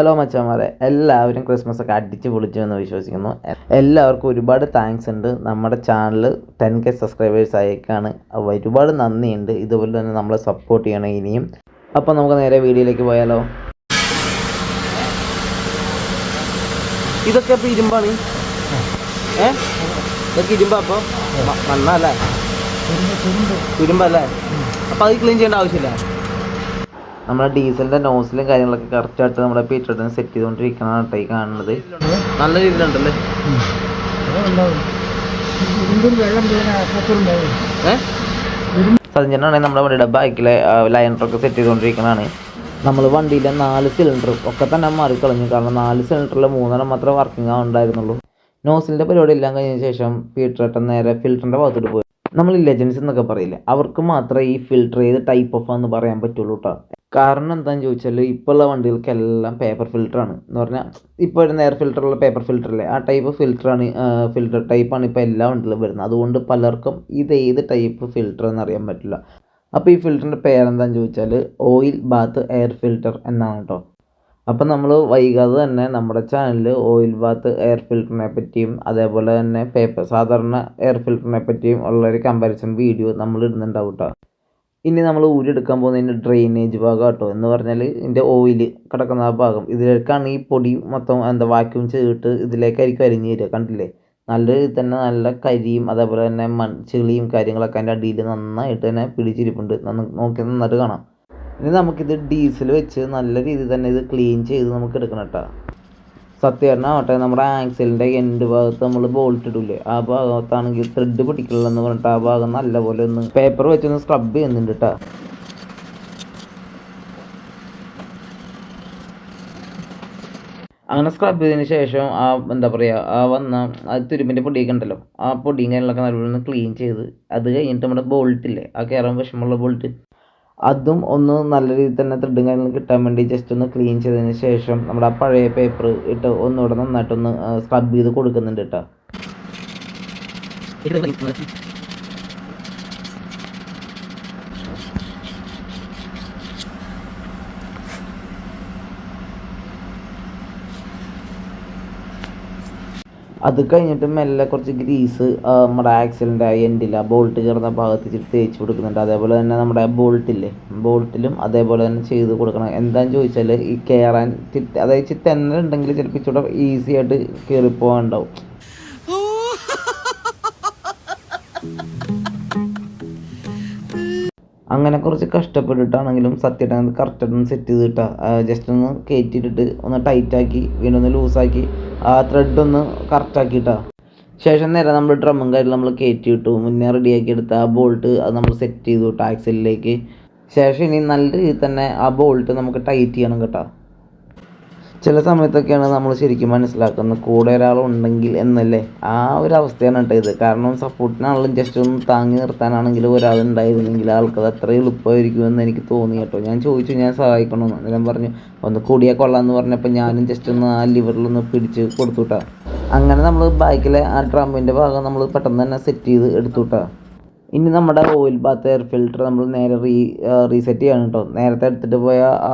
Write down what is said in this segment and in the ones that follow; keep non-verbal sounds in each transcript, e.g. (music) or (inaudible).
Hello മച്ചന്മാരെ എല്ലാവരും Christmas ഒക്കെ അടിച്ച് പൊളിച്ചു എന്ന് വിശ്വസിക്കുന്നു. എല്ലാവർക്കും ഒരുപാട് താങ്ക്സ് ഉണ്ട്. നമ്മുടെ ചാനൽ ടെൻ കെ സബ്സ്ക്രൈബേഴ്സ് ആയേക്കാണ്. ഒരുപാട് നന്ദിയുണ്ട്. ഇതുപോലെ തന്നെ നമ്മളെ സപ്പോർട്ട് ചെയ്യണം ഇനിയും. അപ്പോൾ നമുക്ക് നേരെ വീഡിയോയിലേക്ക് പോയാലോ? ഇതൊക്കെ അപ്പോൾ ഇരുമ്പാണ്. ഏ? ഇതൊക്കെ ഇരുമ്പാ അപ്പോൾ മണ്ണല്ലേ തുരുമ്പല്ലേ അപ്പോൾ അത് ക്ലീൻ ചെയ്യേണ്ട ആവശ്യമില്ല. നമ്മുടെ ഡീസലിന്റെ നോസിലും കാര്യങ്ങളൊക്കെ കറക്റ്റ് ആയിട്ട് നമ്മുടെ പീറ്റർ സെറ്റ് ചെയ്തുകൊണ്ടിരിക്കണതാണ് കേട്ടോ കാണുന്നത്. നല്ല രീതിയിലുണ്ടല്ലേ? സജ്ജനാണെങ്കിൽ നമ്മുടെ വണ്ടിയുടെ ബാക്കിലെ ലൈനറൊക്കെ സെറ്റ് ചെയ്തുകൊണ്ടിരിക്കണതാണ്. നമ്മൾ വണ്ടിയിലെ നാല് സിലിണ്ടർ ഒക്കെ തന്നെ മാറി കളഞ്ഞു. കാരണം നാല് സിലിണ്ടറിൽ മൂന്നെണ്ണം മാത്രമേ വർക്കിംഗ് ആവുന്നുണ്ടായിരുന്നുള്ളൂ നോസിലിന്റെ പരിപാടി എല്ലാം കഴിഞ്ഞ ശേഷം പീറ്ററേട്ടൻ നേരെ ഫിൽറ്ററിന്റെ ഭാഗത്തോട്ട് പോയി. നമ്മൾ ലെജൻസ് എന്നൊക്കെ പറയില്ലേ അവർക്ക് മാത്രമേ ഈ ഫിൽട്ടർ ചെയ്ത് ടൈപ്പ് ഓഫ് എന്ന് പറയാൻ പറ്റുള്ളൂ കേട്ടോ കാരണം എന്താണെന്ന് ചോദിച്ചാൽ ഇപ്പോൾ ഉള്ള വണ്ടികൾക്കെല്ലാം പേപ്പർ ഫിൽറ്ററാണ് എന്ന് പറഞ്ഞാൽ ഇപ്പോൾ ഒരു നേർ ഫിൽറ്ററുള്ള പേപ്പർ ഫിൽറ്ററല്ലേ ആ ടൈപ്പ് ഫിൽറ്ററാണ് ഫിൽറ്റർ ടൈപ്പാണ് ഇപ്പോൾ എല്ലാ വണ്ടികളും വരുന്നത്. അതുകൊണ്ട് പലർക്കും ഇത് ഏത് ടൈപ്പ് ഫിൽറ്റർ എന്ന് അറിയാൻ പറ്റില്ല. അപ്പോൾ ഈ ഫിൽറ്ററിന്റെ പേരെന്താണെന്ന് ചോദിച്ചാൽ ഓയിൽ ബാത്ത് എയർ ഫിൽറ്റർ എന്നാണ് കേട്ടോ അപ്പം നമ്മൾ വൈകാതെ തന്നെ നമ്മുടെ ചാനലിൽ ഓയിൽ ബാത്ത് എയർ ഫിൽറ്ററിനെ പറ്റിയും അതേപോലെ തന്നെ പേപ്പർ സാധാരണ എയർ ഫിൽറ്ററിനെ പറ്റിയും ഉള്ളൊരു കമ്പാരിസൺ വീഡിയോ നമ്മൾ ഇടുന്നുണ്ടാവും കേട്ടോ ഇനി നമ്മൾ ഊരിയെടുക്കാൻ പോകുന്നതിന്റെ ഡ്രെയിനേജ് ഭാഗം കേട്ടോ എന്ന് പറഞ്ഞാൽ ഇതിന്റെ ഓയിൽ കിടക്കുന്ന ആ ഭാഗം. ഇതിലേക്കാണ് ഈ പൊടി മൊത്തം എന്താ വാക്യൂം ചെയ്തിട്ട് ഇതിലേക്കായിരിക്കും അരിഞ്ഞ് തരിക കണ്ടില്ലേ? നല്ല തന്നെ നല്ല കരിയും അതേപോലെ തന്നെ മൺ ചെളിയും കാര്യങ്ങളൊക്കെ അതിന്റെ അടിയിൽ നന്നായിട്ട് തന്നെ പിടിച്ചിരിപ്പുണ്ട്. നോക്കി നന്നായിട്ട് കാണാം. ഇനി നമുക്കിത് ഡീസൽ വെച്ച് നല്ല രീതിയിൽ തന്നെ ഇത് ക്ലീൻ ചെയ്ത് നമുക്ക് എടുക്കണം കേട്ടോ. സത്യമാവട്ടെ നമ്മുടെ ആക്സിലിന്റെ എൻഡ് ഭാഗത്ത് നമ്മൾ ബോൾട്ട് ഇടൂലേ ആ ഭാഗത്താണെങ്കിൽ ത്രെഡ് പിടിക്കില്ലെന്ന് പറഞ്ഞിട്ട് ആ ഭാഗം നല്ലപോലെ ഒന്ന് പേപ്പർ വെച്ചൊന്ന് സ്ക്രബ് ചെയ്യുന്നുണ്ട് കേട്ടോ. അങ്ങനെ സ്ക്രബ് ചെയ്തതിന് ശേഷം ആ എന്താ പറയുക ആ വന്ന ആ തുരുമ്പിന്റെ പൊടിയൊക്കെ ഉണ്ടല്ലോ ആ പൊടിയും കാര്യങ്ങളൊക്കെ നല്ലപോലെ ഒന്ന് ക്ലീൻ ചെയ്ത് അത് കഴിഞ്ഞിട്ട് നമ്മുടെ ബോൾട്ടില്ലേ ആ കയറാൻ വിഷമമുള്ള ബോൾട്ട് അതും ഒന്ന് നല്ല രീതിയിൽ തന്നെ ത്രെഡും കാര്യങ്ങളും കിട്ടാൻ വേണ്ടി ജസ്റ്റ് ഒന്ന് ക്ലീൻ ചെയ്തതിന് ശേഷം നമ്മുടെ ആ പഴയ പേപ്പർ ഇട്ട് ഒന്നുകൂടെ നന്നായിട്ടൊന്ന് സ്ക്രബ് ചെയ്ത് കൊടുക്കുന്നുണ്ട് കേട്ടോ അത് കഴിഞ്ഞിട്ട് മെല്ലെ കുറച്ച് ഗ്രീസ് നമ്മുടെ ആക്സിലിന്റെ എൻഡിൽ ആ ബോൾട്ട് കയറുന്ന ഭാഗത്ത് ഇച്ചിരി തേച്ച് കൊടുക്കുന്നുണ്ട്. അതേപോലെ തന്നെ നമ്മുടെ ബോൾട്ടില്ലേ ബോൾട്ടിലും അതേപോലെ തന്നെ ചെയ്ത് കൊടുക്കണം. എന്താണെന്ന് ചോദിച്ചാൽ ഈ കയറാൻ അതായത് ഇച്ചിരി ഉണ്ടെങ്കിൽ ചിലപ്പോൾ ഇച്ചിരി ഈസി ആയിട്ട് കയറി പോകാനുണ്ടാവും അങ്ങനെ കുറച്ച് കഷ്ടപ്പെട്ടിട്ടാണെങ്കിലും സത്യമായിട്ട് കറക്റ്റായിട്ട് ഒന്ന് സെറ്റ് ചെയ്തിട്ടാ ജസ്റ്റ് ഒന്ന് കയറ്റിയിട്ടിട്ട് ഒന്ന് ടൈറ്റാക്കി വീണ്ടും ഒന്ന് ലൂസാക്കി ആ ത്രെഡ് ഒന്ന് കറക്റ്റാക്കിയിട്ടാ ശേഷം നേരെ നമ്മൾ ഡ്രമ്മും കാര്യം നമ്മൾ കയറ്റി ഇട്ടു. മുന്നേ റെഡിയാക്കി എടുത്ത ആ ബോൾട്ട് അത് നമ്മൾ സെറ്റ് ചെയ്തു ടാക്സിലേക്ക് ശേഷം ഇനി നല്ല രീതിയിൽ തന്നെ ആ ബോൾട്ട് നമുക്ക് ടൈറ്റ് ചെയ്യണം കേട്ടോ. ചില സമയത്തൊക്കെയാണ് നമ്മൾ ശരിക്കും മനസ്സിലാക്കുന്നത് കൂടെ ഒരാളുണ്ടെങ്കിൽ എന്നല്ലേ? ആ ഒരു അവസ്ഥയാണ് കേട്ടോ ഇത്. കാരണം സപ്പോർട്ടിനാണെങ്കിലും ജസ്റ്റ് ഒന്ന് താങ്ങി നിർത്താനാണെങ്കിലും ഒരാളുണ്ടായിരുന്നെങ്കിൽ ആൾക്കത് അത്ര എളുപ്പമായിരിക്കും എന്ന് എനിക്ക് തോന്നി കേട്ടോ. ഞാൻ ചോദിച്ചു ഞാൻ സഹായിക്കണമെന്ന് അന്നേരം പറഞ്ഞു ഒന്ന് കൂടിയാൽ കൊള്ളാമെന്ന് പറഞ്ഞപ്പോൾ ഞാനും ജസ്റ്റ് ഒന്ന് ആ ലിവറിലൊന്ന് പിടിച്ച് കൊടുത്തു അങ്ങനെ നമ്മൾ ബാക്കിലെ ആ ഡ്രമ്മിന്റെ ഭാഗം നമ്മൾ പെട്ടെന്ന് തന്നെ സെറ്റ് ചെയ്ത് എടുത്തു ഇനി നമ്മുടെ ഓയിൽ ബാത്ത് എയർ ഫിൽട്ടർ നമ്മൾ നേരെ റീ റീസെറ്റ് ചെയ്യണം കേട്ടോ നേരത്തെ എടുത്തിട്ട് പോയ ആ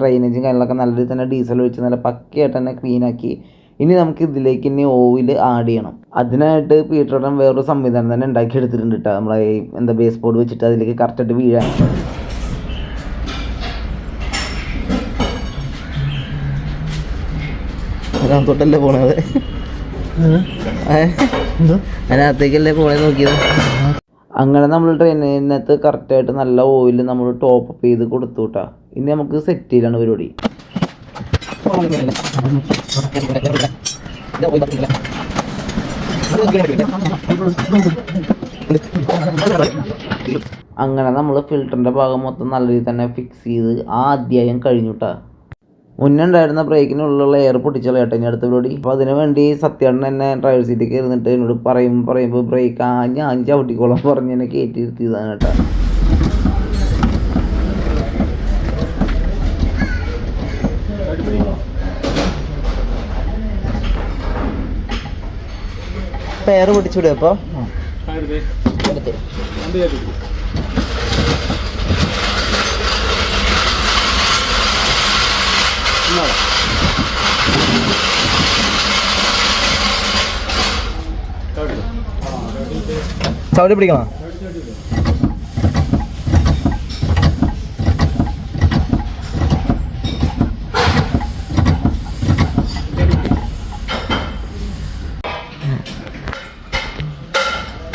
ഡ്രെയിനേജും കാര്യങ്ങളൊക്കെ നല്ല രീതിയിൽ തന്നെ ഡീസൽ ഒഴിച്ച് നല്ല പക്കയായിട്ട് തന്നെ ക്ലീൻ ആക്കി ഇനി നമുക്ക് ഇതിലേക്ക് ഇനി ഓയിൽ ആഡ് ചെയ്യണം. അതിനായിട്ട് പീറ്ററോടൻ വേറൊരു സംവിധാനം തന്നെ ഉണ്ടാക്കി എടുത്തിട്ടുണ്ട് കേട്ടോ നമ്മളെ ഈ എന്താ ബേസ് ബോർഡ് വെച്ചിട്ട് അതിലേക്ക് കറക്റ്റായിട്ട് വീഴാൻ. തൊട്ടല്ലേ പോണത്? അതിനകത്തേക്കല്ലേ പോണേ നോക്കിയത്? അങ്ങനെ നമ്മൾ ട്രെയിനിനകത്ത് കറക്റ്റായിട്ട് നല്ല ഓയിൽ നമ്മൾ ടോപ്പ് അപ്പ് ചെയ്ത് കൊടുത്തു കേട്ടോ ഇനി നമുക്ക് സെറ്റ് ചെയ്യലാണ് പരിപാടി. അങ്ങനെ നമ്മൾ ഫിൽറ്ററിന്റെ ഭാഗം മൊത്തം നല്ല രീതിയിൽ തന്നെ ഫിക്സ് ചെയ്ത് ആ അധ്യായം കഴിഞ്ഞു കേട്ടാ മുന്നേ ഉണ്ടായിരുന്ന ബ്രേക്കിനുള്ളിലുള്ള എയർ പൊട്ടിച്ചോളൂ കേട്ടോ ഇനി അടുത്ത പരിപാടി. അപ്പോൾ അതിന് വേണ്ടി സത്യേട്ടൻ എന്നെ ഡ്രൈവർ സീറ്റിൽ ഇരുന്നിട്ട് എന്നോട് പറയും പറയുമ്പോൾ ബ്രേക്ക് ആ ഞാൻ ചവിട്ടിക്കോളാം പറഞ്ഞ് എന്നെ കയറ്റി ഇരുത്തിയതാണ് കേട്ടോ എയർ പൊട്ടിച്ചൂടെ അപ്പോൾ എടുത്ത്. വരുന്നത് ചവിട്ടി പിടിക്കണം?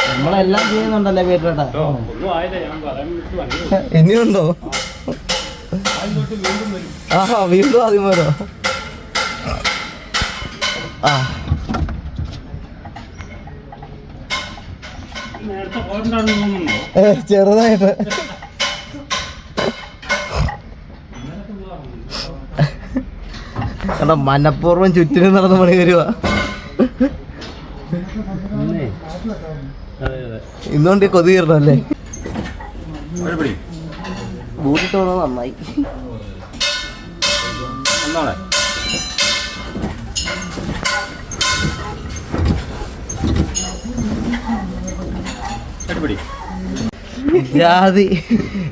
നമ്മളെല്ലാം ചെയ്യുന്നുണ്ടല്ലേ വീട്ടിലോട്ടാ? ഇനിയുണ്ടോ? ആ വീണ്ടും ആദ്യം വരോ? ആ. ഏ, ചെറുതായിട്ട്. എന്നാ മനഃപൂർവം ചുറ്റിനും നടന്ന പണി വരുവാ ഇന്നുകൊണ്ട് കൊതി തീർന്നല്ലേ അല്ലേ നന്നായി ജാതി.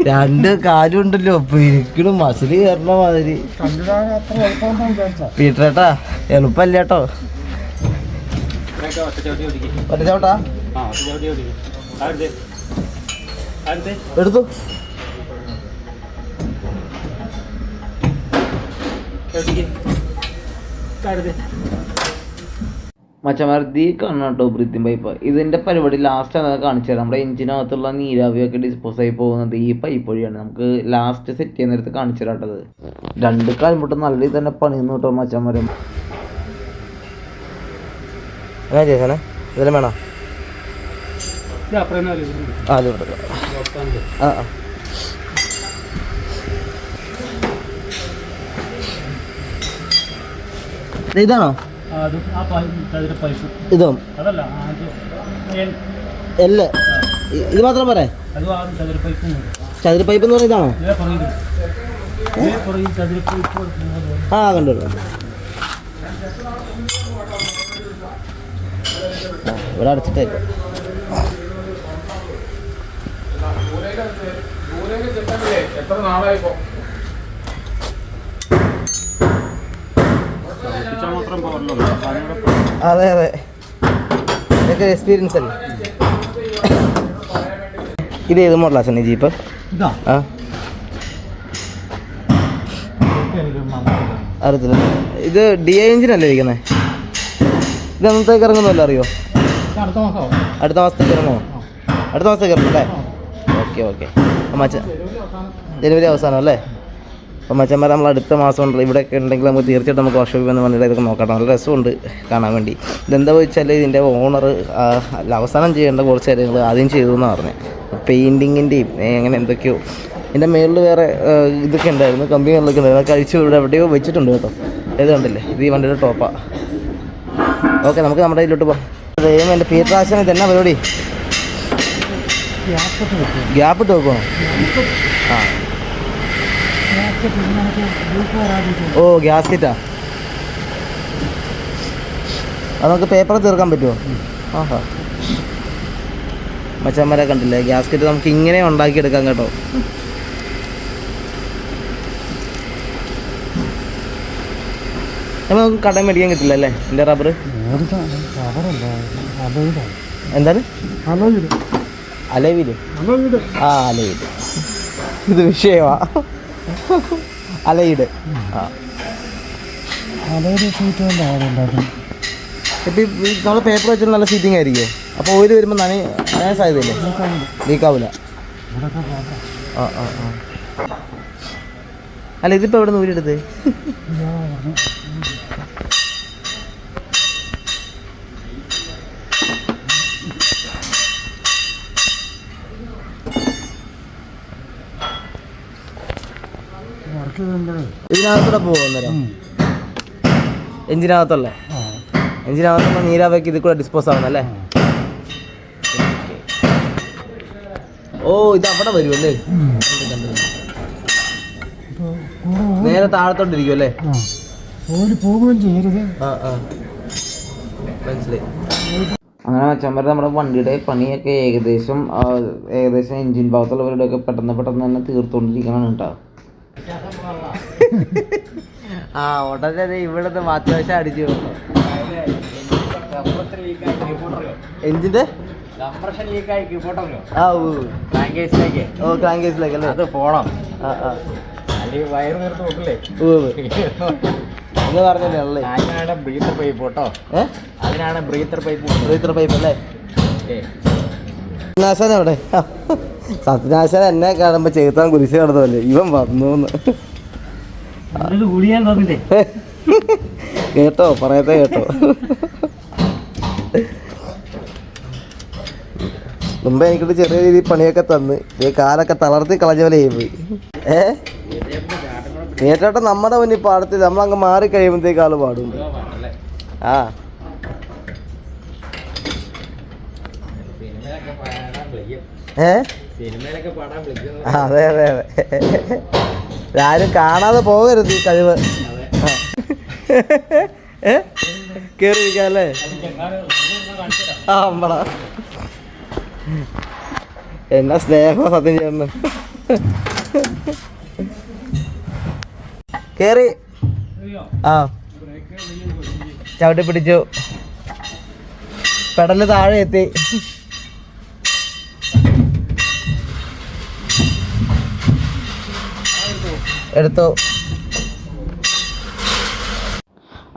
രണ്ട് കാര്യമുണ്ടല്ലോ ഉണ്ടല്ലോ പിരിക്കണു മസിൽ കയറണ മാതിരി. പീറ്ററേട്ടാ എളുപ്പല്ല കേട്ടോ ഒറ്റ ചവിട്ടാ എടുത്തു. മച്ചമർദ്ദി കാണണം കേട്ടോ ബ്രീത്തിങ് പൈപ്പ്. ഇതിന്റെ പരിപാടി ലാസ്റ്റ് ആണ് കാണിച്ചു തരാം. നമ്മുടെ എഞ്ചിനകത്തുള്ള നീരാവിയൊക്കെ ഡിസ്പോസ് ആയി പോകുന്നത് ഈ പൈപ്പ് വഴിയാണ്. നമുക്ക് ലാസ്റ്റ് സെറ്റ് ചെയ്യുന്ന നേരത്ത് കാണിച്ചു തരാട്ടത് രണ്ട് കാലം മുട്ടും നല്ല രീതി തന്നെ പണിയുന്നു കേട്ടോ മച്ചമാരും അങ്ങനെ ചേച്ചനെ ഇതിലും വേണോ? ആ അത് ആ ആ. ഇതാണോ? ഇതും അല്ല എല്ല് ഇത് മാത്രം പറ ചതുര പൈപ്പ് എന്ന് പറഞ്ഞ ഇതാണോ? ചതുര പൈപ്പ് ആ കണ്ടു ഇവിടെ ആ, എത്ര അടച്ചിട്ടേക്കും അതെ അതെ. ഇതൊക്കെ എക്സ്പീരിയൻസ് അല്ലേ? ഇത് ഏത് മോഡലാ സണ്ണി? ജീപ്പ് ആ. അറിയത്തില്ല. ഇത് ഡി ഐ എഞ്ചിനല്ലേ ഇരിക്കുന്നത് ഇത് എന്നത്തേക്ക് ഇറങ്ങുന്നല്ലോ അറിയോ? അടുത്ത മാസത്തേക്ക് ഇറങ്ങുമോ? അടുത്ത മാസത്തേക്ക് ഇറങ്ങും അല്ലേ? Okay okay. മച്ച ജനുവരി അവസാനം അല്ലേ? അപ്പം മച്ചന്മാർ നമ്മൾ അടുത്ത മാസം ഉണ്ടല്ലോ ഇവിടെയൊക്കെ ഉണ്ടെങ്കിൽ നമുക്ക് തീർച്ചയായിട്ടും നമുക്ക് വർക്ക്ഷോപ്പിൽ വന്ന് വന്നിട്ട് ഇതൊക്കെ നോക്കാം നല്ല രസമുണ്ട് കാണാൻ വേണ്ടി. ഇതെന്താ വെച്ചാൽ ഇതിന്റെ ഓണർ അവസാനം ചെയ്യേണ്ട കുറച്ച് കാര്യങ്ങൾ ആദ്യം ചെയ്തു എന്ന് പറഞ്ഞു. പെയിന്റിങ്ങിന്റെയും അങ്ങനെ എന്തൊക്കെയോ. ഇതിന്റെ മേളിൽ വേറെ ഇതൊക്കെ ഉണ്ടായിരുന്നു. കമ്പികളിലൊക്കെ ഉണ്ടായിരുന്നു. അതൊക്കെ അഴിച്ചു ഇവിടെ എവിടെയോ വെച്ചിട്ടുണ്ട് കേട്ടോ. ഇത് കണ്ടില്ലേ? ഇത് ഈ വണ്ടിയുടെ ടോപ്പാണ് ഓക്കെ നമുക്ക് നമ്മുടെ ഇതിലോട്ട് പോകാം ദൈവം എന്റെ പീറ്റർ തന്നെ പരിപാടി? ഗ്യാപ്പ് ഇട്ട് വെക്കണോ ആ. ഓ ഗ്യാസ് കിറ്റാ അത് നമുക്ക് പേപ്പർ തീർക്കാൻ പറ്റുമോ ആഹാ. മച്ചന്മാരെ കണ്ടില്ലേ? ഗ്യാസ് കിറ്റ് നമുക്ക് ഇങ്ങനെ ഉണ്ടാക്കിയെടുക്കാം കേട്ടോ. അപ്പോൾ നമുക്ക് കടം മേടിക്കാൻ കിട്ടില്ല അല്ലേ? എന്റെ റബ്ബർ എന്താണ്? അലവിൽ ആ അലവിൽ ഇത് വിഷയമാ. അലയിട്. ആ. കൊണ്ട് ഇപ്പം നമ്മൾ പേപ്പർ വെച്ചാൽ നല്ല സീറ്റിംഗ് ആയിരിക്കും അപ്പോൾ ഓയിൽ വരുമ്പോൾ നനി നനയാൻ സാധ്യതയില്ലേ ലീക്കാവില്ല ആ ആ ആ. അല്ല ഇതിപ്പോൾ എവിടെ നിന്ന് ഇതിനകത്തൂടെ പോകും അന്നേരം? എഞ്ചിനകത്തല്ലേ എഞ്ചിനകത്ത് നീരാവേക്ക് നീരാവയ്ക്ക് ഇതിൽ കൂടെ ഡിസ്പോസ് ആവുന്നല്ലേ ഓ ഇത് അവിടെ വരുമല്ലേ നേരെ താഴത്തോട്ടിരിക്കും അല്ലേ മനസ്സിലായി. അങ്ങനെ വെച്ചാൽ നമ്മുടെ വണ്ടിയുടെ പണിയൊക്കെ ഏകദേശം ഏകദേശം എഞ്ചിൻ ഭാഗത്തുള്ളവരുടെയൊക്കെ പെട്ടെന്ന് പെട്ടെന്ന് തന്നെ തീർത്തുകൊണ്ടിരിക്കണം കേട്ടോ. ആ ഉടനെ ഇവിടുന്ന് മാറ്റുവശം അടിച്ചു. എന്തിന്റെ? അത് പോണം. വയറ് നോക്കില്ലേ എന്ന് പറഞ്ഞല്ലേ അതിനാണ് ബ്രീത്തർ പൈപ്പ് കേട്ടോ. അതിനാണ് ബ്രീത്തർ പൈപ്പ് പൈപ്പ് അല്ലേ? സത്യനാശൻ എവിടെ സത്യനാശൻ എന്നെ കാണുമ്പോ ചേർത്താൻ കുരിശ് കിടന്നല്ലേ ഇവൻ വന്നു (laughs) കേട്ടോ പറയത്തെ കേട്ടോ. മുമ്പേ എനിക്കിട്ട് ചെറിയ രീതിയിൽ പണിയൊക്കെ തന്ന്. ഈ കാലൊക്കെ തളർത്തി കളഞ്ഞ പോലെ പോയി. ഏ? നേരിട്ടോട്ടെ നമ്മുടെ മുന്നിൽ പാടത്ത് നമ്മളങ്ങ് മാറി കഴിയുമ്പോഴത്തേക്ക് ആൾ പാടും. ആ. ഏ? സിനിമയിലൊക്കെ അതെ അതെ അതെ. ആരും കാണാതെ പോകരുത് ഈ കഴിവ്. കേറിയിരിക്കാല്ലേ? ആ അമ്പട. എന്നാ സ്നേഹം സത്യം ചെയ്യുന്നു. കേറി. ആ. ചവിട്ടി പിടിച്ചു. പെടൽ താഴെ എത്തി. എടുത്തു.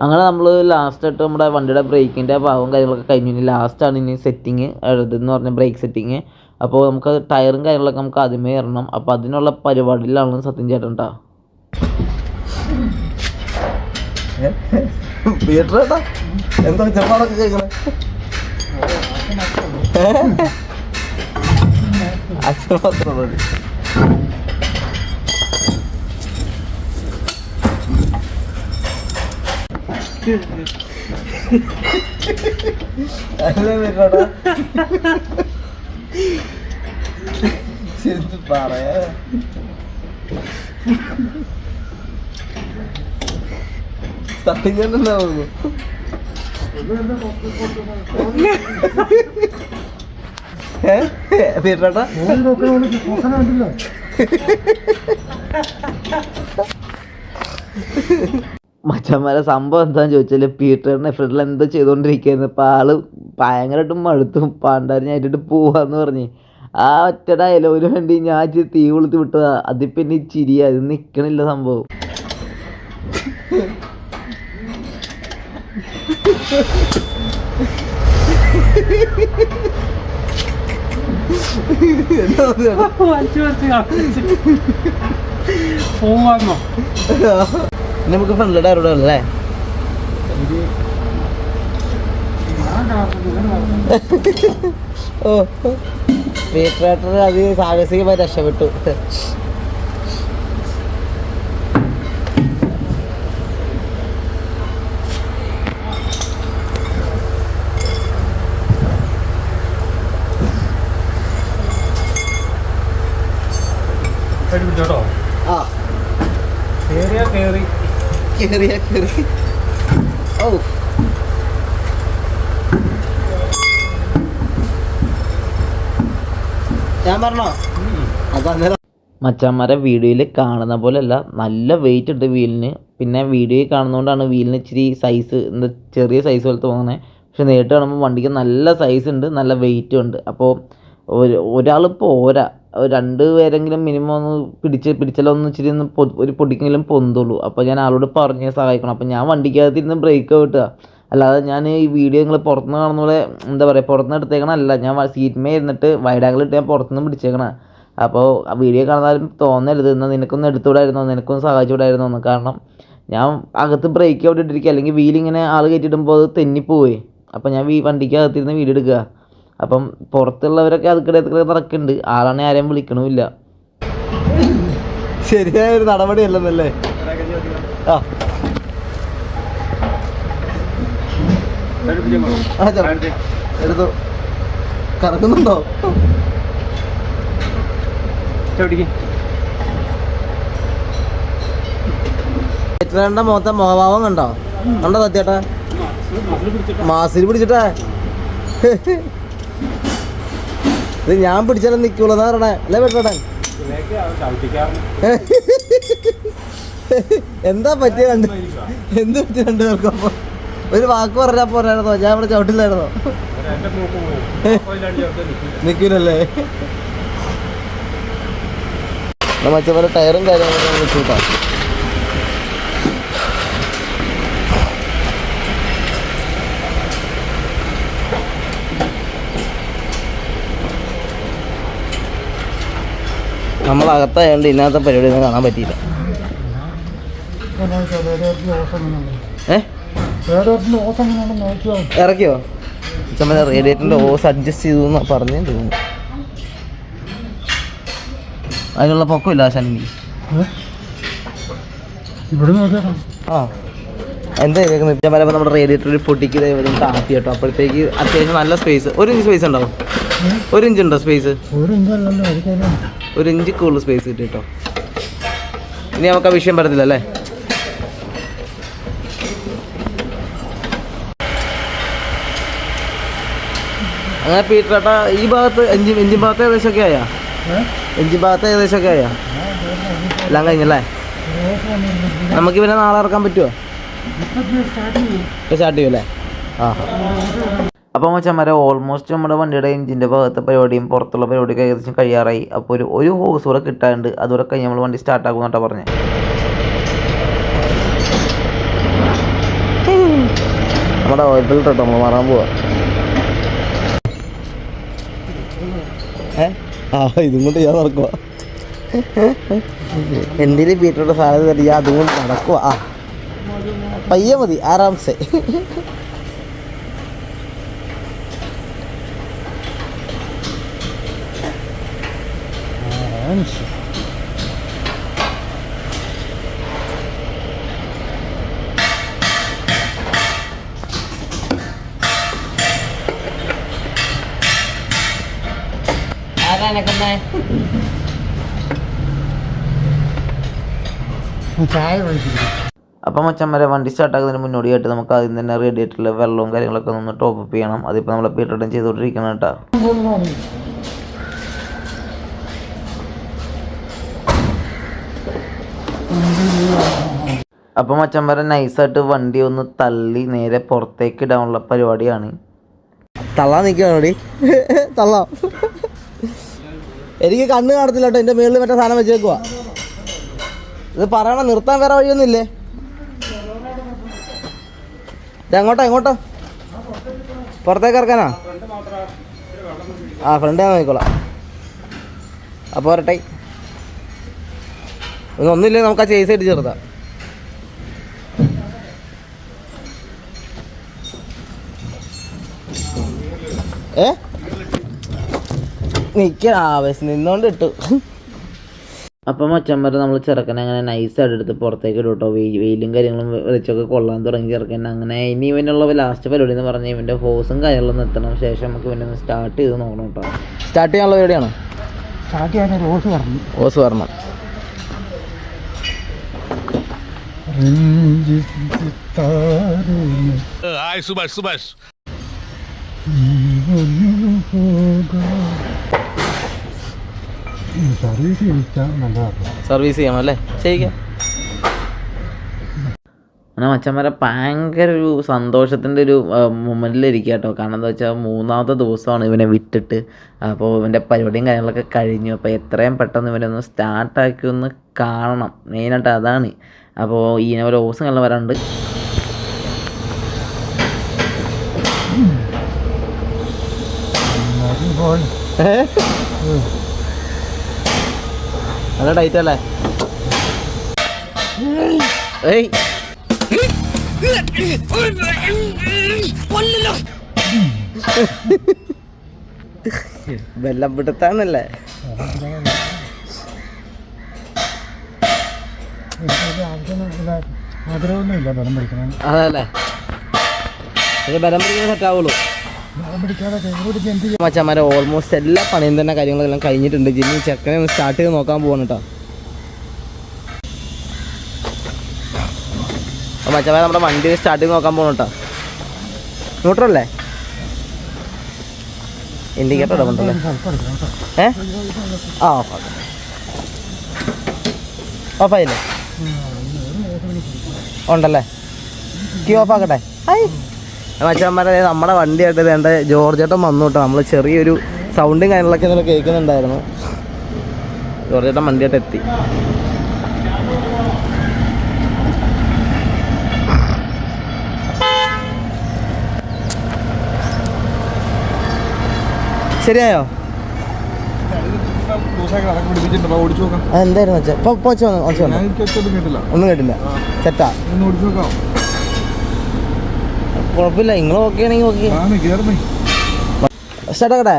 അങ്ങനെ നമ്മൾ ലാസ്റ്റ് ആയിട്ട് നമ്മുടെ വണ്ടിയുടെ ബ്രേക്കിന്റെ ഭാഗവും കാര്യങ്ങളൊക്കെ കഴിഞ്ഞു. ഇനി ലാസ്റ്റാണ് ഇനി സെറ്റിങ് എന്ന് പറഞ്ഞ ബ്രേക്ക് സെറ്റിങ് അപ്പോൾ നമുക്ക് ടയറും കാര്യങ്ങളൊക്കെ നമുക്ക് ആദ്യമേ ഇറങ്ങണം അപ്പോൾ അതിനുള്ള പരിപാടിയിലാണ് സത്യം ചേട്ടൻ കേട്ടോ എന്താ ചെപ്പാടൊക്കെ കേൾക്കണേ. അച്ഛൻ മാത്രം പറയാ സത്യം കണ്ടുണ്ടാവുന്നു പീറ്ററേട്ടാ മച്ചന്മാരെ സംഭവം എന്താന്ന് ചോദിച്ചാൽ പീറ്ററിനെ ഫ്രണ്ടിൽ എന്താ ചെയ്തുകൊണ്ടിരിക്കുകയായിരുന്നു അപ്പോൾ ആൾ ഭയങ്കരമായിട്ടും മടുത്തും പാണ്ടാരിഞ്ഞായിട്ട് പോവാന്ന് പറഞ്ഞ്. ആ ഒറ്റ ഡയലോഗിന് വേണ്ടി ഞാൻ തീ കൊളുത്തി വിട്ടതാ. അതിപ്പിന്നെ ചിരിയാ ഇത് നിക്കണില്ല സംഭവം. (laughs) പോവാന്നോ (laughs) ഇനി നമുക്ക് ഫ്രണ്ടിലെ ഡയറോട് അല്ലേ ഓ. പീറ്ററേട്ടർ അത് സാഹസികമായി രക്ഷപ്പെട്ടു പിടിച്ചോട്ടോ ആ കേറിയാ കേറി കേറിയ കയറി ഓ ഞാൻ പറഞ്ഞോ? അത് അന്നേരം മച്ചാന്മാരെ വീഡിയോയിൽ കാണുന്ന പോലെയല്ല നല്ല വെയിറ്റ് ഉണ്ട് വീലിന്. പിന്നെ വീഡിയോയിൽ കാണുന്നതുകൊണ്ടാണ് വീലിന് ഇച്ചിരി സൈസ് എന്താ ചെറിയ സൈസ് പോലെ തോന്നുന്നത് പക്ഷെ നേരിട്ട് കാണുമ്പോൾ വണ്ടിക്ക് നല്ല സൈസ് ഉണ്ട് നല്ല വെയിറ്റും ഉണ്ട്. അപ്പോൾ ഒരു ഒരാൾ പോരാ രണ്ട് പേരെങ്കിലും മിനിമം ഒന്ന് പിടിച്ച് പിടിച്ചാലൊന്ന് ഇച്ചിരി ഒന്ന് ഒരു പൊടിക്കെങ്കിലും പൊന്തുള്ളൂ. അപ്പോൾ ഞാൻ ആളോട് പറഞ്ഞ് സഹായിക്കണം. അപ്പോൾ ഞാൻ വണ്ടിക്കകത്തിരുന്ന് ബ്രേക്ക് കിട്ടുക അല്ലാതെ ഞാൻ ഈ വീഡിയോ നിങ്ങൾ പുറത്തുനിന്ന് കാണുന്ന പോലെ എന്താ പറയുക പുറത്തുനിന്ന് എടുത്തേക്കണല്ല ഞാൻ സീറ്റ്മേ ഇരുന്നിട്ട് വൈഡ് ആംഗിൾ ഇട്ട് ഞാൻ പുറത്തുനിന്ന് പിടിച്ചേക്കണ. അപ്പോൾ ആ വീഡിയോ കാണുന്നാലും തോന്നരുത്. എന്നാൽ നിനക്കൊന്ന് എടുത്തുകൂടായിരുന്നോ നിനക്കൊന്ന് സഹായിച്ചുകൂടായിരുന്നോ എന്ന്. കാരണം ഞാൻ അകത്ത് ബ്രേക്ക് അവിടെ ഇട്ടിരിക്കുക അല്ലെങ്കിൽ വീലിങ്ങനെ ആൾ കയറ്റിയിടുമ്പോൾ അത് തെന്നിപ്പോയി അപ്പോൾ ഞാൻ വണ്ടിക്കകത്തിരുന്ന് വീഡിയോ എടുക്കുക അപ്പം പുറത്തുള്ളവരൊക്കെ അതുക്കിടെ അതുക്കിടെ നടക്കുന്നുണ്ട്. ആളാണെ ആരെയും വിളിക്കണമില്ല. ശരിയായ ഒരു നടപടി അല്ലെന്നല്ലേ ആ. എടുത്തു. കറങ്ങുന്നുണ്ടോ? ചേട്ടന്റെ മുഖത്തെ മുഖഭാവം കണ്ടോ? കണ്ടോ സത്യേട്ടാ? മാസിൽ പിടിച്ചിട്ടാ? ഇത് ഞാൻ പിടിച്ചാലും നിൽക്കുള്ളൂ എന്നാ പറയണേ? അല്ലേ പെട്ടോട്ടെ എന്താ പറ്റിയ രണ്ട് എന്ത് പറ്റിയ രണ്ടു പേർക്കും അപ്പൊ ഒരു വാക്ക് പറഞ്ഞാ പോരായിരുന്നോ? ഞാൻ ഇവിടെ ചവിട്ടില്ലായിരുന്നോ? നിൽക്കില്ലല്ലേ മറ്റേ പോലെ ടയറും കാര്യങ്ങളൊക്കെ നിൽക്കൂട്ടാ നമ്മളകത്തായതുകൊണ്ട് ഇന്നത്തെ പരിപാടി ഒന്നും കാണാൻ പറ്റിയില്ല. ഇറക്കിയോ? ചമ്മ റേഡിയേറ്ററിന്റെ ഓസ് അഡ്ജസ്റ്റ് ചെയ്തു എന്നാ പറഞ്ഞു തോന്നുന്നു. അതിനുള്ള പൊക്കമില്ല ഇല്ല ശനി ആ. എന്താ ചെയ്തേക്കുന്നത് ഞാൻ പറയുമ്പോൾ നമ്മുടെ റേഡിയേറ്ററിൽ പൊട്ടിക്കുന്നത് ഇതേപോലെ താത്തി കേട്ടോ. അപ്പോഴത്തേക്ക് അത്യാവശ്യം നല്ല സ്പേസ് ഒരു സ്പേസ് ഉണ്ടാവും. ഒരു ഇഞ്ച് ഉണ്ടോ സ്പേസ് ഒരു ഇഞ്ച് കൂടുതൽ സ്പേസ് കിട്ടി കേട്ടോ ഇനി നമുക്ക് ആ വിഷയം പറ്റത്തില്ല അല്ലേ? അങ്ങനെ പീറ്ററേട്ടാ ഈ ഭാഗത്ത് എഞ്ചിൻ എഞ്ചിൻ ഭാഗത്ത് ഏകദേശമൊക്കെ ആയാ? എഞ്ചിൻ ഭാഗത്ത് ഏകദേശമൊക്കെ ആയാ? എല്ലാം കഴിഞ്ഞല്ലേ? നമുക്ക് ഇവനെ നാളെ ഇറക്കാൻ പറ്റുമോ സ്റ്റാർട്ട് ചെയ്യും. ആ അപ്പോൾ മച്ചന്മാരെ ഓൾമോസ്റ്റ് നമ്മുടെ വണ്ടിയുടെ എഞ്ചിന്റെ ഭാഗത്തെ പരിപാടിയും പുറത്തുള്ള പരിപാടിയൊക്കെ ഏകദേശം കഴിയാറായി. അപ്പോൾ ഒരു ഒരു ഹോസ് കൂടെ കിട്ടാണ്ട് അതുകൂടെ കഴിഞ്ഞ് നമ്മൾ വണ്ടി സ്റ്റാർട്ടാക്കും എന്നിട്ടാണ് പറഞ്ഞത് നമ്മുടെ ഓയിൽ കേട്ടോ നമ്മൾ മാറാൻ പോവാ. ആ ഇതും കൊണ്ട് ഞാൻ നടക്കുക എന്തിനും വീട്ടിലോട്ട് സാധനം തരിക അതും കൊണ്ട് നടക്കുക ആ. പയ്യെ മതി ആറാംസെ. ചായ കഴിച്ചിരിക്കും അപ്പം മച്ചന്മാരെ വണ്ടി സ്റ്റാർട്ടാക്കുന്നതിന് മുന്നോടിയായിട്ട് നമുക്ക് ആദ്യം തന്നെ റേഡിയേറ്ററിൽ വെള്ളവും കാര്യങ്ങളൊക്കെ ഒന്ന് ടോപ്പ് അപ്പ് ചെയ്യണം. അതിപ്പോൾ നമ്മൾ പീറ്ററും ചെയ്തുകൊണ്ടിരിക്കണം കേട്ടോ. അപ്പം മച്ചന്മാരെ നൈസായിട്ട് വണ്ടി ഒന്ന് തള്ളി നേരെ പുറത്തേക്ക് ഇടാനുള്ള പരിപാടിയാണ്. തള്ളാൻ നിൽക്കുകയാണോടി തള്ളാം. എനിക്ക് കണ്ണ് കാണത്തില്ല കേട്ടോ എന്റെ മേളിൽ മറ്റേ സാധനം വെച്ചേക്കുവാ. ഇത് പറയണം നിർത്താൻ വേറെ വഴിയൊന്നുമില്ലേ? എങ്ങോട്ടാ എങ്ങോട്ടാ പുറത്തേക്ക് ഇറക്കാനാ? ആ ഫ്രണ്ട് ഞാൻ നോക്കിക്കോളാം. അപ്പോൾ വരട്ടെ. ഇതൊന്നുമില്ലേ നമുക്ക് ആ ചേസ് അടിച്ച് ചേർത്താം ഏ? നിൽക്ക ആ ബസ് നിന്നോണ്ട് ഇട്ടു. അപ്പം മച്ചന്മാരെ നമ്മൾ ചെറുക്കനെ അങ്ങനെ നൈസായിട്ട് എടുത്ത് പുറത്തേക്ക് ഇടും കേട്ടോ വെയിൽ വെയിലും കാര്യങ്ങളും വെച്ചൊക്കെ കൊള്ളാൻ തുടങ്ങി ചെറുക്കൻ അങ്ങനെ ഇനി ഇവനുള്ള ലാസ്റ്റ് പരിപാടി എന്ന് പറഞ്ഞാൽ ഇവന്റെ ഹോസും കാര്യങ്ങളും നിർത്തണം ശേഷം നമുക്ക് ഇവനെ ഒന്ന് സ്റ്റാർട്ട് ചെയ്ത് നോക്കണം കേട്ടോ സ്റ്റാർട്ട് ചെയ്യാനുള്ള പരിപാടിയാണ്? സ്റ്റാർട്ട് ചെയ്യാൻ ഓസ് പറഞ്ഞു സുഭാഷ് സുഭാഷ്. സർവീസ് ചെയ്യാം അല്ലേ? ചെയ്യിക്കാം അങ്ങനെ മച്ചന്മാരെ ഭയങ്കര ഒരു സന്തോഷത്തിന്റെ ഒരു മൊമെന്റിലിരിക്കുക കേട്ടോ കാരണം എന്താ വെച്ചാൽ മൂന്നാമത്തെ ദിവസമാണ് ഇവനെ വിട്ടിട്ട്. അപ്പോൾ ഇവന്റെ പരിപാടിയും കാര്യങ്ങളൊക്കെ കഴിഞ്ഞു. അപ്പോൾ എത്രയും പെട്ടെന്ന് ഇവനെ ഒന്ന് സ്റ്റാർട്ടാക്കി ഒന്ന് കാണണം. മെയിനായിട്ട് അതാണ്. അപ്പോൾ ഈ പോലെ ഓസം കള്ള വരാണ്ട് നല്ല ടൈറ്റ് അല്ലേ? ഏയ്. വെള്ളം പിടുത്താണല്ലേ? ആഗ്രഹമൊന്നുമില്ല ബലം പിടിക്കണം. അതല്ലേ ബലം പിടിക്കാൻ സെറ്റ് മച്ചന്മാരെ ഓൾമോസ്റ്റ് എല്ലാ പണിയും തന്നെ കാര്യങ്ങളെല്ലാം കഴിഞ്ഞിട്ടുണ്ട്. ജിമ്മി ചെക്കനെ ഒന്ന് സ്റ്റാർട്ട് ചെയ്ത് നോക്കാൻ പോവാണ് കേട്ടോ മച്ചന്മാരെ നമ്മുടെ വണ്ടി സ്റ്റാർട്ട് ചെയ്ത് നോക്കാൻ പോകണം കേട്ടോ ന്യൂട്രല്ലേ ഇൻഡിക്കേറ്റർ ഇടപെട്ടല്ലേ ഏ? ആ ഓഫ് ഓഫായില്ലേ ഉണ്ടല്ലേ? കീ ഓഫ് ആക്കട്ടെ. ഹായ് മച്ചാന്മാരെ നമ്മുടെ വണ്ടിയായിട്ട് വേണ്ട ജോർജേട്ടൻ വന്നു കേട്ടോ. നമ്മൾ ചെറിയൊരു സൗണ്ടും കാര്യങ്ങളൊക്കെ ഇന്നലെ കേൾക്കുന്നുണ്ടായിരുന്നു. ജോർജേട്ടൻ വണ്ടിയായിട്ട് എത്തി. ശരിയായോ? എന്തായിരുന്നു ഒന്നും ഓടിച്ചു നോക്കാം. കുഴപ്പമില്ല. നിങ്ങൾ ഓക്കെ ആണെങ്കിൽ ഓക്കെ സ്റ്റാർട്ടാക്കട്ടെ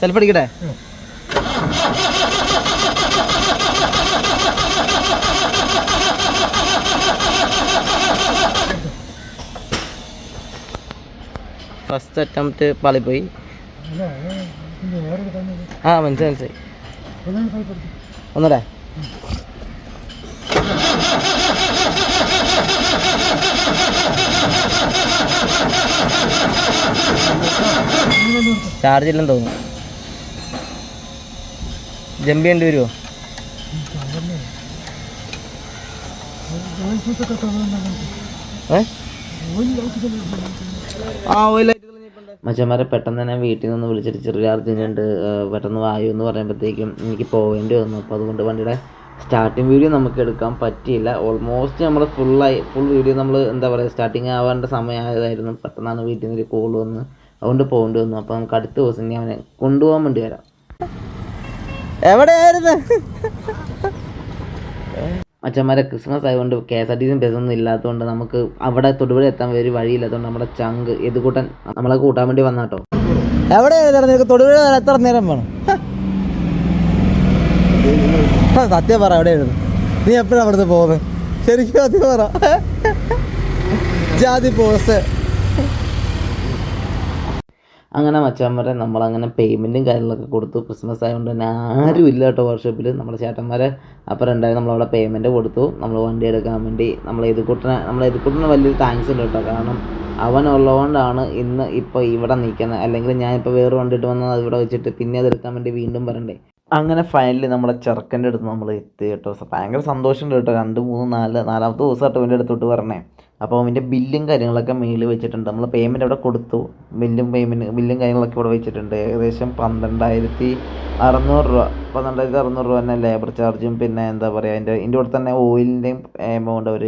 സെൽഫ് അടിക്കട്ടെ? ഫസ്റ്റ് അറ്റംപ്റ്റ് പാളിപ്പോയി ആ മനസ്സിലായി മനസ്സിലായി. ഒന്നൂടെ. ചാർജ് ഇല്ലെന്ന് തോന്നുന്നു. ജമ്പ് ചെയ്യേണ്ടി വരുമോ മച്ചന്മാരെ പെട്ടെന്ന് തന്നെ വീട്ടിൽ നിന്ന് വിളിച്ചിട്ട് ചെറിയ അർജന്റുണ്ട് പെട്ടെന്ന് വായു എന്ന് പറയുമ്പോഴത്തേക്കും എനിക്ക് പോകേണ്ടി വന്നു. അപ്പോൾ അതുകൊണ്ട് വണ്ടിയുടെ സ്റ്റാർട്ടിങ് വീഡിയോ നമുക്ക് എടുക്കാൻ പറ്റിയില്ല. ഓൾമോസ്റ്റ് നമ്മൾ ഫുള്ളായി ഫുൾ വീഡിയോ നമ്മൾ എന്താ പറയുക സ്റ്റാർട്ടിങ് ആവേണ്ട സമയമായതായിരുന്നു. പെട്ടെന്നാണ് വീട്ടിൽ നിന്ന് ഒരു കോൾ വന്ന് അതുകൊണ്ട് പോകേണ്ടി വന്നു. അപ്പോൾ നമുക്ക് അടുത്ത ദിവസം ഇനി അവനെ കൊണ്ടുപോകാൻ വേണ്ടി വരാം. എവിടെയായിരുന്നു? അച്ഛന്മാരെ ക്രിസ്മസ് ആയതുകൊണ്ട് കെ എസ് ആർ ടി സിയും ബസ്സൊന്നും ഇല്ലാത്തതുകൊണ്ട് നമുക്ക് അവിടെ തൊടുപുഴ എത്താൻ ഒരു വഴിയില്ലാത്തതുകൊണ്ട് നമ്മുടെ ചങ്ക് എതുകൂട്ടൻ നമ്മളെ കൂട്ടാൻ വേണ്ടി വന്നാട്ടോ. എവിടെയായിരുന്നു? തൊടുപുഴ എത്ര നേരം വേണം? സത്യം പറ എവിടെയായിരുന്നു? നീ എപ്പോഴാണ് അവിടുന്ന് പോകുന്നത് ശരിക്കും സത്യം പറ. ജാതി പോസ്. അങ്ങനെ മച്ചാന്മാരെ നമ്മളങ്ങനെ പേയ്മെന്റും കാര്യങ്ങളൊക്കെ കൊടുത്തു. ക്രിസ്മസ് ആയതുകൊണ്ട് തന്നെ ആരും ഇല്ല കേട്ടോ വർക്ക്ഷോപ്പിൽ നമ്മുടെ ചേട്ടന്മാരെ അപ്പം രണ്ടായിരം നമ്മളവിടെ പേയ്മെന്റ് കൊടുത്തു. നമ്മൾ വണ്ടി എടുക്കാൻ വേണ്ടി നമ്മൾ എതുക്കുട്ടനെ നമ്മൾ എതുക്കുട്ടന് വലിയൊരു താങ്ക്സ് ഉണ്ട് കേട്ടോ. കാരണം അവൻ ഉള്ളതുകൊണ്ടാണ് ഇന്ന് ഇപ്പോൾ ഇവിടെ നിൽക്കുന്നത്. അല്ലെങ്കിൽ ഞാനിപ്പോൾ വേറെ വണ്ടി ഇട്ട് വന്നാൽ അത് ഇവിടെ വെച്ചിട്ട് പിന്നെ അതെടുക്കാൻ വേണ്ടി വീണ്ടും വരണ്ടേ? അങ്ങനെ ഫൈനലി നമ്മുടെ ചെറുക്കന്റെ അടുത്ത് നമ്മൾ എത്തി കേട്ടോ. ഭയങ്കര സന്തോഷമുണ്ട് കേട്ടോ. രണ്ട് മൂന്ന് നാല് നാലാമത്തെ ദിവസം കേട്ടോ അവന്റെ അടുത്തോട്ട് പറഞ്ഞേ അപ്പോൾ അവന്റെ ബില്ലും കാര്യങ്ങളൊക്കെ മെയിൽ വെച്ചിട്ടുണ്ട്. നമ്മൾ പേയ്മെന്റ് അവിടെ കൊടുത്തു. ബില്ലും പേയ്മെന്റ് ബില്ലും കാര്യങ്ങളൊക്കെ ഇവിടെ വെച്ചിട്ടുണ്ട്. ഏകദേശം പന്ത്രണ്ടായിരത്തി അറുന്നൂറ് രൂപ. പന്ത്രണ്ടായിരത്തി അറുന്നൂറ് രൂപ തന്നെ ലേബർ ചാർജും പിന്നെ എന്താ പറയുക അതിന്റെ ഇതിന്റെ കൂടെ തന്നെ ഓയിലിന്റെയും എമൗണ്ട് അവർ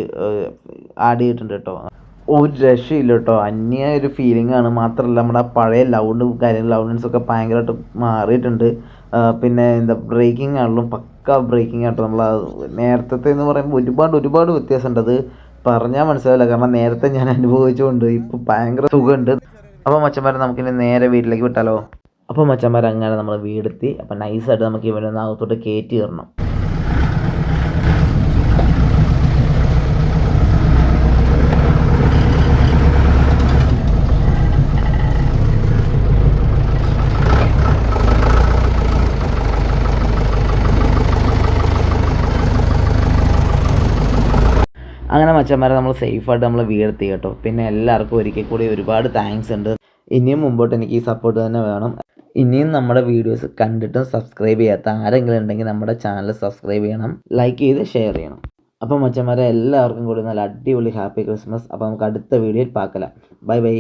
ആഡ് ചെയ്തിട്ടുണ്ട് കേട്ടോ. ഒരു രക്ഷയില്ല കേട്ടോ. അന്യ ഒരു ഫീലിംഗ് ആണ്. മാത്രമല്ല നമ്മുടെ പഴയ ലൗണ്ടും കാര്യങ്ങൾ ലൗഡൻസ് ഒക്കെ ഭയങ്കരമായിട്ട് മാറിയിട്ടുണ്ട്. പിന്നെ എന്താ ബ്രേക്കിംഗ് ആണെങ്കിലും പക്ക ബ്രേക്കിംഗ് ആട്ടോ നമ്മൾ നേരത്തെ എന്ന് പറയുമ്പോൾ ഒരുപാട് ഒരുപാട് വ്യത്യാസമുണ്ട്. അത് പറഞ്ഞാൽ മനസ്സിലാവില്ല. കാരണം നേരത്തെ ഞാൻ അനുഭവിച്ചുകൊണ്ട് ഇപ്പോൾ ഭയങ്കര സുഖമുണ്ട്. അപ്പോൾ മച്ചന്മാരെ നമുക്കിനി നേരെ വീട്ടിലേക്ക് വിട്ടാലോ? അപ്പോൾ മച്ചന്മാർ അങ്ങനെ നമ്മൾ വീടെത്തി അപ്പോൾ നൈസായിട്ട് നമുക്ക് ഇവനെ ഒന്ന് അകത്തോട്ട് കയറ്റി കയറണം അങ്ങനെ മച്ചന്മാരെ നമ്മൾ സേഫായിട്ട് നമ്മൾ വീടെത്തി കേട്ടോ. പിന്നെ എല്ലാവർക്കും ഒരിക്കൽ കൂടി ഒരുപാട് താങ്ക്സ് ഉണ്ട്. ഇനിയും മുമ്പോട്ട് എനിക്ക് ഈ സപ്പോർട്ട് തന്നെ വേണം. ഇനിയും നമ്മുടെ വീഡിയോസ് കണ്ടിട്ടും സബ്സ്ക്രൈബ് ചെയ്യാത്ത ആരെങ്കിലും ഉണ്ടെങ്കിൽ നമ്മുടെ ചാനൽ സബ്സ്ക്രൈബ് ചെയ്യണം ലൈക്ക് ചെയ്ത് ഷെയർ ചെയ്യണം. അപ്പം മച്ചന്മാരെ എല്ലാവർക്കും കൂടി നല്ല അടിപൊളി ഹാപ്പി ക്രിസ്മസ് അപ്പോൾ നമുക്ക് അടുത്ത വീഡിയോയിൽ പാക്കലാം. Bye bye